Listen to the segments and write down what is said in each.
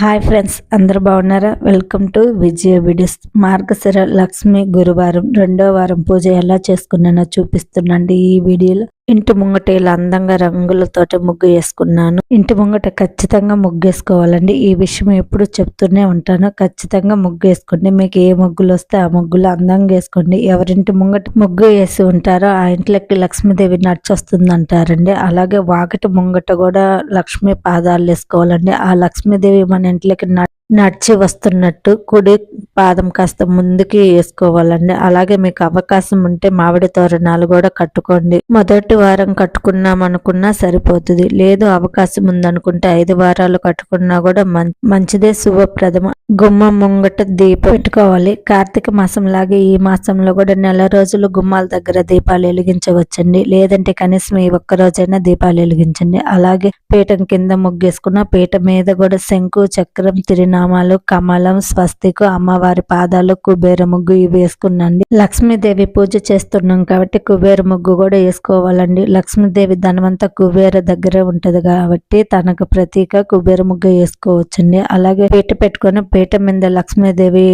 Hi friends అందరు బాగున్నారా? Welcome to Vijaya videos. Margashira Lakshmi గురువారం రెండో వారం పూజ ఎలా చేసుకున్నానో చూపిస్తున్నాండి ఈ వీడియోలో. ఇంటి ముంగట ఇలా అందంగా రంగులతోటి ముగ్గు వేసుకున్నాను. ఇంటి ముంగట ఖచ్చితంగా ముగ్గు వేసుకోవాలండి. ఈ విషయం ఎప్పుడు చెప్తూనే ఉంటాను. ఖచ్చితంగా ముగ్గు వేసుకోండి. మీకు ఏ ముగ్గులు వస్తే ఆ ముగ్గులు అందంగా వేసుకోండి. ఎవరింటి ముంగట ముగ్గు వేసి ఉంటారో ఆ ఇంట్లోకి లక్ష్మీదేవి నడిచొస్తుంది అంటారండి అలాగే వాకిటి ముంగట కూడా లక్ష్మీ పాదాలు వేసుకోవాలండి. ఆ లక్ష్మీదేవి మన ఇంట్లోకి నడిచి వస్తున్నట్టు కుడి పాదం కాస్త ముందుకి వేసుకోవాలండి. అలాగే మీకు అవకాశం ఉంటే మామిడి తోరణాలు కూడా కట్టుకోండి. మొదటి వారం కట్టుకున్నాం అనుకున్నా సరిపోతుంది. లేదు అవకాశం ఉందనుకుంటే ఐదు వారాలు కట్టుకున్నా కూడా మంచిదే శుభప్రదమ. గుమ్మం ముంగట దీపం పెట్టుకోవాలి. కార్తీక మాసం లాగే ఈ మాసంలో కూడా నెల రోజులు గుమ్మాల దగ్గర దీపాలు వెలిగించవచ్చండి. లేదంటే కనీసం ఈ ఒక్క రోజైనా దీపాలు వెలిగించండి. అలాగే పీఠం కింద ముగ్గేసుకున్న పీట మీద కూడా శంకు చక్రం తిరిగిన నామాలు కమలం స్వస్తికు అమ్మవారి పాదాలు కుబేర ముగ్గు ఇవి వేసుకున్నాండి లక్ష్మీదేవి పూజ చేస్తున్నాం కాబట్టి కుబేర ముగ్గు కూడా వేసుకోవాలండి. లక్ష్మీదేవి ధనమంతా కుబేర దగ్గరే ఉంటది కాబట్టి తనకు ప్రతీక కుబేర ముగ్గు వేసుకోవచ్చండి. అలాగే పీట పెట్టుకొని పీట మీద లక్ష్మీదేవి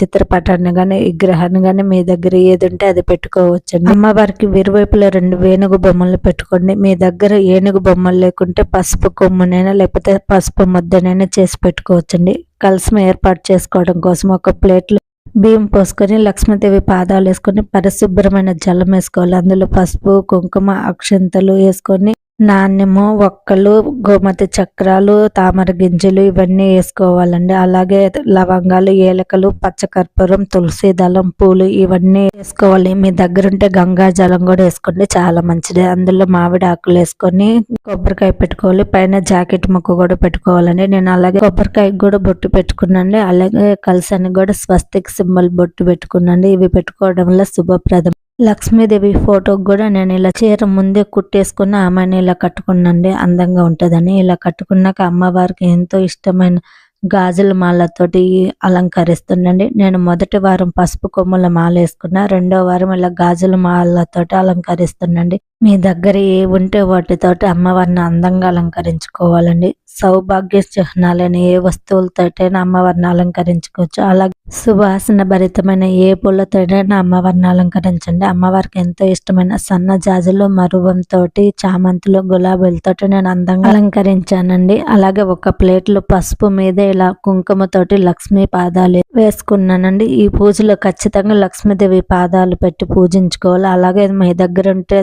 చిత్రపటాన్ని గాని విగ్రహాన్ని గాని మీ దగ్గర ఏది ఉంటే అది పెట్టుకోవచ్చండి. అమ్మవారికి విరువైపులో రెండు వేణుగు బొమ్మలు పెట్టుకోండి. మీ దగ్గర ఏనుగు బొమ్మలు లేకుంటే పసుపు కొమ్మునైనా లేకపోతే పసుపు ముద్దనైనా చేసి పెట్టుకోవచ్చండి. కలసం ఏర్పాటు చేసుకోవడం కోసం ఒక ప్లేట్లో బియ్యం పోసుకొని లక్ష్మీదేవి పాదాలు వేసుకొని పరిశుభ్రమైన జలం వేసుకోవాలి. అందులో పసుపు కుంకుమ అక్షంతలు వేసుకొని నాణ్యము ఒక్కలు గోమతి చక్రాలు తామర గింజలు ఇవన్నీ వేసుకోవాలండి. అలాగే లవంగాలు ఏలకలు పచ్చకర్పూరం తులసి దళం పూలు ఇవన్నీ వేసుకోవాలి. మీ దగ్గర ఉంటే గంగా జలం కూడా వేసుకోండి చాలా మంచిది. అందులో మామిడి ఆకులు వేసుకొని కొబ్బరికాయ పెట్టుకోవాలి. పైన జాకెట్ ముక్క కూడా పెట్టుకోవాలండి. నేను అలాగే కొబ్బరికాయ కూడా బొట్టు పెట్టుకున్నాండి అలాగే కలిసానికి కూడా స్వస్తిక్ సింబల్ బొట్టు పెట్టుకున్నాండి ఇవి పెట్టుకోవడం వల్ల శుభప్రదం. లక్ష్మీదేవి ఫోటోకి కూడా నేను ఇలా చీర ముందే కుట్టేసుకున్న ఆమెను ఇలా కట్టుకున్నండి అందంగా ఉంటుందని ఇలా కట్టుకున్నాక అమ్మవారికి ఎంతో ఇష్టమైన గాజుల మాలతోటి అలంకరిస్తుండండి. నేను మొదటి వారం పసుపు కొమ్ముల మాల వేసుకున్నా రెండో వారం ఇలా గాజుల మాలతోటి అలంకరిస్తుండండి. మీ దగ్గర ఏ ఉంటే వాటితోటి అమ్మవారిని అందంగా అలంకరించుకోవాలండి. సౌభాగ్య చిహ్నాలైన ఏ వస్తువులతోటైనా అమ్మవారిని అలంకరించుకోవచ్చు. అలాగే సువాసన భరితమైన ఏ పూలతోటైనా అమ్మవారిని అలంకరించండి. అమ్మవారికి ఎంతో ఇష్టమైన సన్న జాజులు మరువంతో చామంతులు గులాబీలతో నేను అందంగా అలంకరించానండి. అలాగే ఒక ప్లేట్లో పసుపు మీద ఇలా కుంకుమతోటి లక్ష్మీ పాదాలు వేసుకున్నానండి. ఈ పూజలో ఖచ్చితంగా లక్ష్మీదేవి పాదాలు పెట్టి పూజించుకోవాలి. అలాగే మీ దగ్గర ఉంటే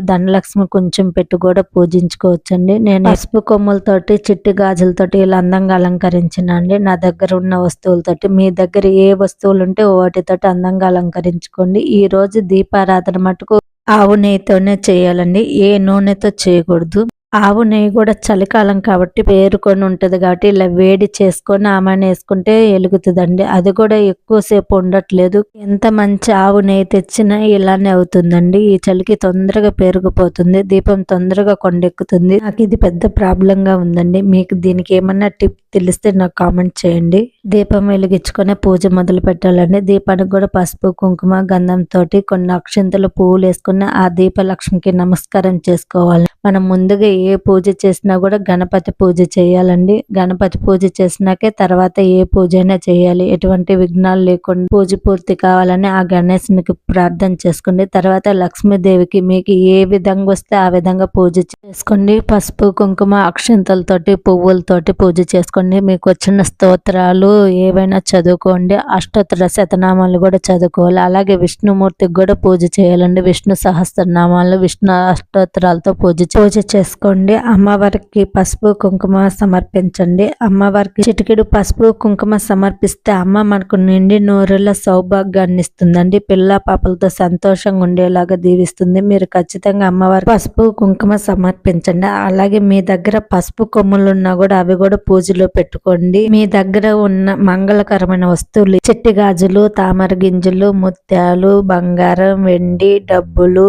ధనలక్ష్మి కొంచెం పెట్టి కూడా పూజించుకోవచ్చండి. నేను పసుపు కొమ్ములతోటి చిట్టి గాజులతోటి ఇలా అందంగా అలంకరించినండి నా దగ్గర ఉన్న వస్తువులతోటి మీ దగ్గర ఏ వస్తువులు ఉంటే వాటితోటి అందంగా అలంకరించుకోండి. ఈ రోజు దీపారాధన మటుకు ఆవు నెయ్యితోనే చేయాలండి. ఏ నూనెతో చేయకూడదు. ఆవు నెయ్యి కూడా చలికాలం కాబట్టి పేరుకొని ఉంటుంది కాబట్టి ఇలా వేడి చేసుకొని ఆమెను వేసుకుంటే ఎలుగుతుందండి. అది కూడా ఎక్కువసేపు ఉండట్లేదు. ఎంత మంచి ఆవు నెయ్యి తెచ్చినా ఇలానే అవుతుందండి. ఈ చలికి తొందరగా పేరుకుపోతుంది దీపం తొందరగా కొండెక్కుతుంది. నాకు ఇది పెద్ద ప్రాబ్లంగా ఉందండి. మీకు దీనికి ఏమన్నా టిప్ తెలిస్తే నాకు కామెంట్ చేయండి. దీపం వెలిగించుకొని పూజ మొదలు పెట్టాలండి. దీపానికి కూడా పసుపు కుంకుమ గంధంతో కొన్ని అక్షింతలు పువ్వులు వేసుకుని ఆ దీపలక్ష్మికి నమస్కారం చేసుకోవాలి. మనం ముందుగా ఏ పూజ చేసినా కూడా గణపతి పూజ చేయాలండి. గణపతి పూజ చేసినాకే తర్వాత ఏ పూజ అయినా చేయాలి. ఎటువంటి విఘ్నాలు లేకుండా పూజ పూర్తి కావాలని ఆ గణేశునికి ప్రార్థన చేసుకోండి తర్వాత లక్ష్మీదేవికి మీకు ఏ విధంగా వస్తే ఆ విధంగా పూజ చేసుకోండి పసుపు కుంకుమ అక్షంతలతోటి పువ్వులతోటి పూజ చేసుకోండి మీకు వచ్చిన స్తోత్రాలు ఏవైనా చదువుకోండి. అష్టోత్తర శతనామాలు కూడా చదువుకోవాలి. అలాగే విష్ణుమూర్తికి కూడా పూజ చేయాలండి. విష్ణు సహస్రనామాలు విష్ణు అష్టోత్తరాలతో పూజ పూజ చేసుకోండి. అమ్మవారికి పసుపు కుంకుమ సమర్పించండి. అమ్మవారికి చిటికెడు పసుపు కుంకుమ సమర్పిస్తే అమ్మ మనకు నిండి నూరుల సౌభాగ్యాన్ని ఇస్తుందండి. పిల్ల పాపలతో సంతోషంగా ఉండేలాగా దీవిస్తుంది. మీరు ఖచ్చితంగా అమ్మవారి పసుపు కుంకుమ సమర్పించండి. అలాగే మీ దగ్గర పసుపు కొమ్ములు ఉన్నా కూడా అవి కూడా పూజలో పెట్టుకోండి. మీ దగ్గర ఉన్న మంగళకరమైన వస్తువులు చెట్టి గాజులు తామర గింజలు ముత్యాలు బంగారం వెండి డబ్బులు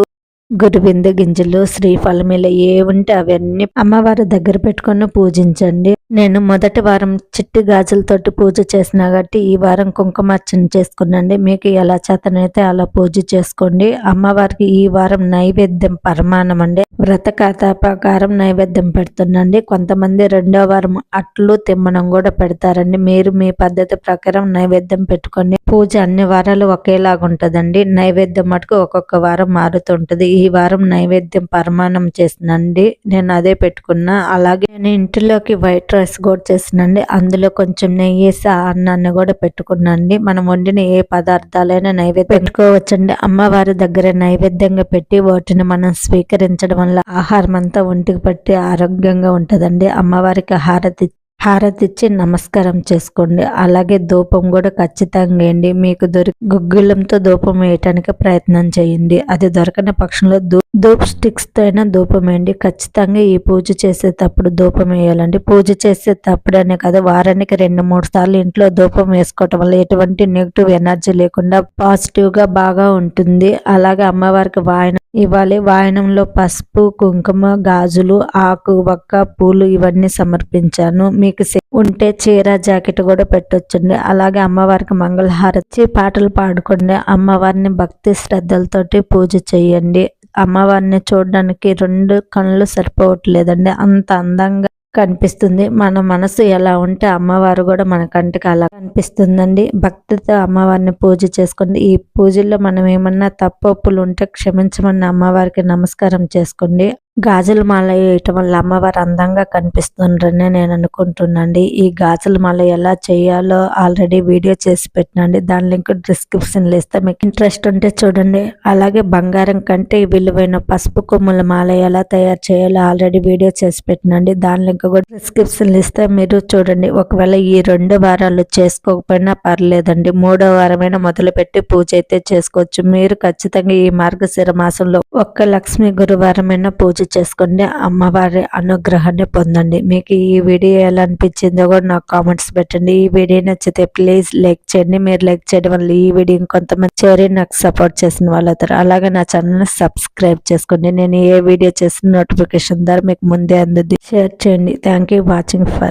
గురువింద గింజలు శ్రీఫలం ఇలా ఏ ఉంటే అవన్నీ అమ్మవారి దగ్గర పెట్టుకొని పూజించండి. నేను మొదటి వారం చిట్టి గాజులతోటి పూజ చేసిన కాబట్టి ఈ వారం కుంకుమార్చన చేసుకున్నండి. మీకు ఎలా చేతనైతే అలా పూజ చేసుకోండి. అమ్మవారికి ఈ వారం నైవేద్యం పరమాణం అండి వ్రత కథ ప్రకారం నైవేద్యం పెడుతుందండి కొంతమంది రెండో వారం అట్లు తిమ్మనం కూడా పెడతారండి. మీరు మీ పద్ధతి ప్రకారం నైవేద్యం పెట్టుకోండి. పూజ అన్ని వారాలు ఒకేలాగా ఉంటుందండి. నైవేద్యం మటుకు ఒక్కొక్క వారం మారుతుంటుంది. ఈ వారం నైవేద్యం పరమాణం చేసినండి. నేను అదే పెట్టుకున్నా. అలాగే నేను ఇంటిలోకి వైట్ రైస్ కూడా చేసినండి. అందులో కొంచెం నెయ్యి వేసి ఆ అన్నాన్ని కూడా పెట్టుకున్నాండి మనం వండిన ఏ పదార్థాలైనా నైవేద్యం పెట్టుకోవచ్చండి. అమ్మవారి దగ్గర నైవేద్యంగా పెట్టి వాటిని మనం స్వీకరించడం వల్ల ఆహారం అంతా ఒంటికి పట్టి ఆరోగ్యంగా ఉంటుందండి. అమ్మవారికి హారతి హారతిచ్చి నమస్కారం చేసుకోండి. అలాగే ధూపం కూడా ఖచ్చితంగా వేయండి. మీకు దొరికి గుగ్గులంతో ధూపం వేయటానికి ప్రయత్నం చేయండి. అది దొరకని పక్షంలో ధూప్ స్టిక్స్తో అయినా ధూపం వేయండి ఖచ్చితంగా ఈ పూజ చేసేటప్పుడు ధూపం వేయాలండి. పూజ చేసేటప్పుడనే కదా వారానికి రెండు మూడు సార్లు ఇంట్లో ధూపం వేసుకోవటం వల్ల ఎటువంటి నెగిటివ్ ఎనర్జీ లేకుండా పాజిటివ్గా బాగా ఉంటుంది. అలాగే అమ్మవారికి వాయనం ఇవ్వాలి. వాయనంలో పసుపు కుంకుమ గాజులు ఆకు వక్క పూలు ఇవన్నీ సమర్పించాను. మీకు ఉంటే చీర జాకెట్ కూడా పెట్టొచ్చండి. అలాగే అమ్మవారికి మంగళహారతి పాటలు పాడుకోండి. అమ్మవారిని భక్తి శ్రద్ధలతోటి పూజ చేయండి. అమ్మవారిని చూడడానికి రెండు కళ్ళు సరిపోవట్లేదండి. అంత అందంగా కనిపిస్తుంది. మన మనసు ఎలా ఉంటే అమ్మవారు కూడా మన కంటికి అలా కనిపిస్తుందండి. భక్తితో అమ్మవారిని పూజ చేసుకోండి. ఈ పూజల్లో మనం ఏమన్నా తప్పొప్పులు ఉంటే క్షమించమని అమ్మవారికి నమస్కారం చేసుకోండి. గాజుల మాల వేయటం వల్ల అమ్మవారు అందంగా కనిపిస్తుండ్రని నేను అనుకుంటున్నాండి ఈ గాజుల మాల ఎలా చేయాలో ఆల్రెడీ వీడియో చేసి పెట్టినండి. దాని లింక్ డిస్క్రిప్షన్లో ఇస్తే. మీకు ఇంట్రెస్ట్ ఉంటే చూడండి. అలాగే బంగారం కంటే విలువైన పసుపు కొమ్ముల మాల ఎలా తయారు చేయాలో ఆల్రెడీ వీడియో చేసి పెట్టినండి. దాని లింక్ కూడా డిస్క్రిప్షన్లో ఇస్తే. మీరు చూడండి. ఒకవేళ ఈ రెండు వారాలు చేసుకోకపోయినా పర్లేదండి. మూడో వారమైనా మొదలుపెట్టి పూజ అయితే చేసుకోవచ్చు. మీరు ఖచ్చితంగా ఈ మార్గశిర మాసంలో ఒక్క లక్ష్మి గురువారమైన పూజ చేసుకోండి అమ్మవారి అనుగ్రహాన్ని పొందండి. మీకు ఈ వీడియో ఎలా అనిపించిందో కూడా నాకు కామెంట్స్ పెట్టండి. ఈ వీడియో నచ్చితే ప్లీజ్ లైక్ చేయండి. మీరు లైక్ చేయడం వల్ల ఈ వీడియో ఇంకొంతమంది చేరి నాకు సపోర్ట్ చేసిన వాళ్ళు అవుతారు అలాగే నా ఛానల్ సబ్స్క్రైబ్ చేసుకోండి. నేను ఏ వీడియో చేసిన నోటిఫికేషన్ ద్వారా మీకు ముందే అందుద్ది షేర్ చేయండి. Thank you watching for